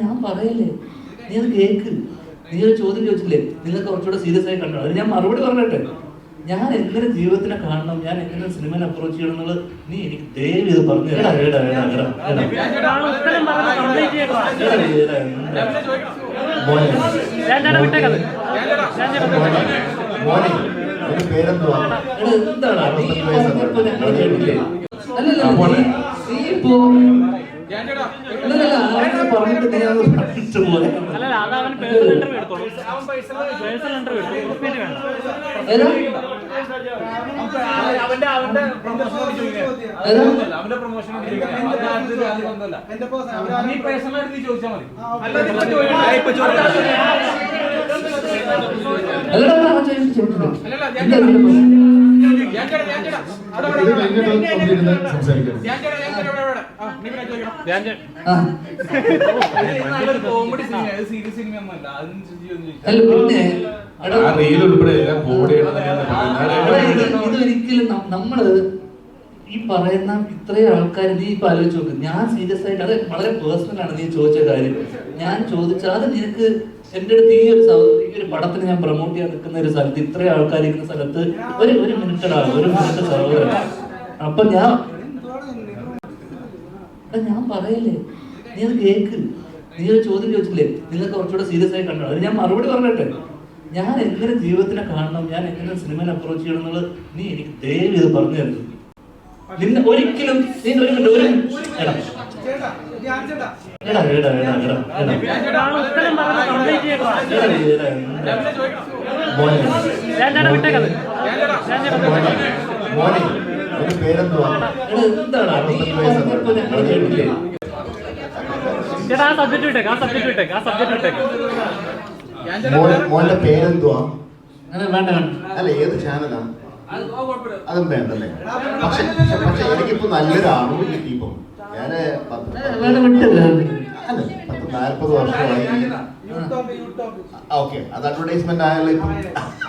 ഞാൻ പറയല്ലേ? നീ അത് കേക്ക്. നീ ഒരു ചോദ്യം ചോദിച്ചില്ലേ നിങ്ങൾക്ക് കുറച്ചുകൂടെ സീരിയസ് ആയി കണ്ടോ അത് ഞാൻ മറുപടി പറഞ്ഞിട്ടെ. ഞാൻ എങ്ങനെ ജീവിതത്തിനെ കാണണം? ഞാൻ എങ്ങനെ സിനിമയിൽ അപ്രോച്ച് ചെയ്യണം എന്നുള്ളത് നീ എനിക്ക് ദയവ് ഇത് പറഞ്ഞു എന്താണ് നീ ഇപ്പോ നീ പേഴ്സണൽ പേഴ്സണൽ? അവന്റെ അവന്റെ പ്രൊമോഷൻ ഏതാ? അവന്റെ പ്രൊമോഷൻ നീ ചോദിച്ചാൽ മതി. അല്ലല്ല, ഞാൻ സംസാരിക്കാം ഇതൊരിക്കലും നമ്മൾ ഈ പറയുന്ന ഇത്രയും ആൾക്കാർ നീ ഇപ്പൊ ആലോചിച്ച് നോക്ക്. ഞാൻ സീരിയസ് ആയിട്ട് അത് വളരെ പേഴ്സണൽ ആണ് നീ ചോദിച്ച കാര്യം. ഞാൻ ചോദിച്ച അത് നിനക്ക് എന്റെ അടുത്ത് ഈ ഒരു ഈ ഒരു പടത്തിന് ഞാൻ പ്രൊമോട്ട് ചെയ്യാൻ നിൽക്കുന്ന ഒരു സ്ഥലത്ത് ഇത്രയും ആൾക്കാർ ഇരിക്കുന്ന സ്ഥലത്ത് ഒരു ഒരു മിനിറ്റടാ ഒരു മിനിറ്റ് സഹോദരൻ. അപ്പൊ ഞാൻ എടാ, ഞാൻ പറയല്ലേ? നീ അത് കേക്ക്. നീ ഒരു ചോദ്യം ചോദിച്ചില്ലേ? നിങ്ങൾക്ക് കുറച്ചുകൂടെ സീരിയസ് ആയി കണ്ടോ? അത് ഞാൻ മറുപടി പറഞ്ഞിട്ടെ. ഞാൻ എങ്ങനെ ജീവിതത്തിനെ കാണണം? ഞാൻ എങ്ങനെ സിനിമയിൽ അപ്രോച്ച് ചെയ്യണം എന്നുള്ളത് നീ എനിക്ക് ദയവ് ഇത് പറഞ്ഞു തരുന്നു നിന്നെ ഒരിക്കലും നീ ഒരു എടാ. എടാ എടാ എടാ എടാ മോനെ. മോനെ. ഒരു പേരെന്തുവാ? എടാ, എന്താണ് നീ പറഞ്ഞപ്പോ ഞങ്ങൾ കേട്ടില്ലേ ചേട്ടാ ആ സബ്ജക്ട് വിട്ടേക്ക് ആ സബ്ജക്ട് വിട്ടേക്ക് ആ സബ്ജക്ട് വിട്ടേക്ക്. ഞാൻ ചേട്ടാ. മോനെ മോന്റെ പേരെന്തുവാ അല്ല ഏത് ചാനലാണ് അത് വേണ്ടല്ലേ? പക്ഷെ പക്ഷെ എനിക്കിപ്പോ നല്ലൊരു കിട്ടി കിട്ടിയപ്പോ ഞാൻ പത്ത് അല്ല നാല്പത് വർഷമായി. ഓക്കെ. അത് അഡ്വർടൈസ്മെന്റ് ആയാലും ഇപ്പം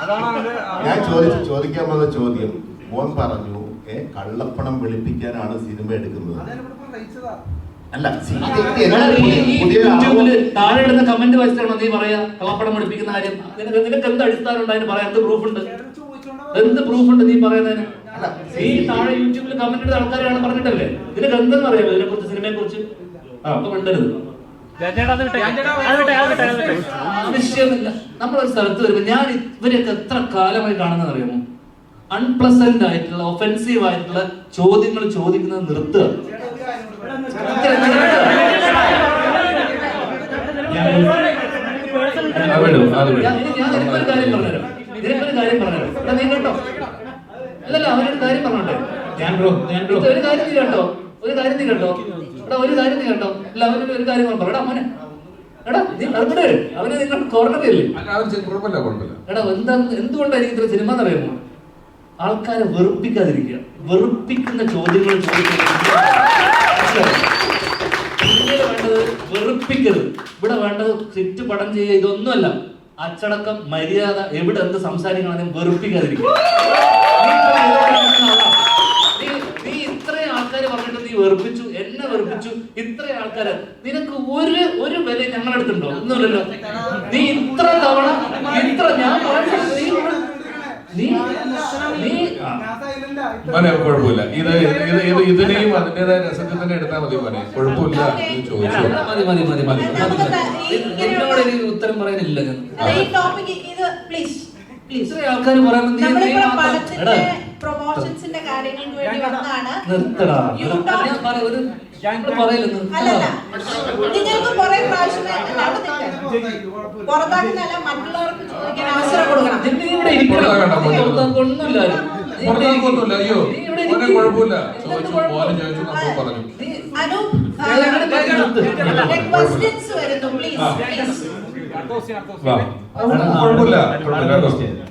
അതാണ് ഞാൻ ചോദിച്ചു ചോദിക്കാൻ വന്ന ചോദ്യം. മോൻ പറഞ്ഞു കള്ളപ്പണം വെളുപ്പിക്കാനാണ് സിനിമ എടുക്കുന്നത്. അല്ല? താഴെ ഇടുന്ന കമന്റ് വായിച്ചിട്ടാണോ നീ പറയാ? കള്ളപ്പണം വെളുപ്പിക്കുന്ന കാര്യം. നിനക്ക് എന്ത് അടിസ്ഥാനം ഉണ്ട് അതിന് പറയാൻ? എന്ത് പ്രൂഫ് ഉണ്ട്? എന്ത് പ്രൂഫ് ഉണ്ട് നീ പറയുന്നതിന്? ഈ നീ താഴെ യൂട്യൂബിൽ കമന്റ് ഇടുന്ന ആൾക്കാരാണ് പറഞ്ഞിട്ടല്ലേ? നിനക്ക് എന്തെന്ന് അറിയാമോ ഇതിനെ കുറിച്ച് സിനിമയെ കുറിച്ച് ആ അപ്പൊ മിണ്ടരുത്. ആവശ്യമില്ല. നമ്മളൊരു സ്ഥലത്ത് വരുമ്പോ ഞാൻ ഇവരെയൊക്കെ എത്ര കാലമായി കാണുന്നത് അറിയാമോ? അൺപ്ലസന്റ് ആയിട്ടുള്ള ഒഫെൻസീവ് ആയിട്ടുള്ള ചോദ്യങ്ങൾ ചോദിക്കുന്നത് നിർത്തുക. അല്ലല്ല അവനൊരു കാര്യം പറഞ്ഞോട്ടെ. ഞാൻ ബ്രോ ഞാൻ ഒരു കാര്യം നീ കേട്ടോ. ഒരു കാര്യം നീ കേട്ടോ. എടാ ഒരു കാര്യം നീ കേട്ടോ. അല്ല അവനൊരു ഒരു കാര്യം പറഞ്ഞു. എടാ മോനെ. എടാ നീ അവിടെ അവന് നിങ്ങൾ എടാ എന്താ എന്തുകൊണ്ടായിരിക്കും ഇത്ര സിനിമ എന്നറിയാമോ? ആൾക്കാരെ വെറുപ്പിക്കാതിരിക്കുക. വെറുപ്പിക്കുന്ന ചോദ്യങ്ങൾ ചോദിക്കുക പിന്നീട് വേണ്ടത് വെറുപ്പിക്കരുത് ഇവിടെ വേണ്ടത് തെറ്റ് പടം ചെയ്യുക ഇതൊന്നുമല്ല. അച്ചടക്കം മര്യാദ എവിടെ എന്ത് സംസാരിക്കണമെന്നും വെറുപ്പിക്കാതിരിക്കുക. നീ ഇത്രയും ആൾക്കാര് പറഞ്ഞിട്ട് നീ വെറുപ്പിച്ചു എന്നെ വെറുപ്പിച്ചു ഇത്രയും ആൾക്കാരെ. നിനക്ക് ഒരു ഒരു വില ഞങ്ങളെടുത്തുണ്ടോ ഒന്നുമില്ലല്ലോ. നീ ഇത്ര തവണ ഇത്ര ഞാൻ പറഞ്ഞത് നീ നീ നീ ആ. ഞാൻ silent ആ. ഇപ്പൊ മോനെ കുഴപ്പമില്ല. ഇത് ഇത് ഇത് ഇതിനെയും അതിന്റേതായ രസത്തിൽ തന്നെ എടുത്താൽ മതി മോനെ. കുഴപ്പമില്ല ഇത് ചോദിച്ചു. മതി മതി മതി മതി. എന്നോട് എനിക്ക് ഉത്തരം പറയാനില്ല ഞാൻ. ആൾക്കാർ പറയുമ്പോൾ നീ നീ നമ്മളിവിടെ മാത്രം പ്രൊമോഷൻസിന്റെ കാര്യങ്ങൾക്ക് വേണ്ടി വന്നതാണ്. നിർത്തടാ. You നിർത്ത. talk. ഞാൻ പറ- ഒരു ഇവിടെ പറയില്ല അല്ലല്ല. നിർത്തടാ നിങ്ങൾക്ക് കുറെ പ്രാവശ്യം. പുറത്താക്കുന്നല്ല മറ്റുള്ളവർക്ക് ചോദിക്കാൻ അവസരം ഇവിടെ മോനെ. പുറത്താക്കൊന്നുമില്ല അയ്യോ നീ ഇവിടെ മോനെ ഇരിക്ക്. കുഴപ്പമില്ല. ചോദിച്ചു കുഴപ്പം? ചോദിച്ചു നമ്മൾ പറഞ്ഞു. കുഴപ്പമില്ല. കുഴപ്പമില്ല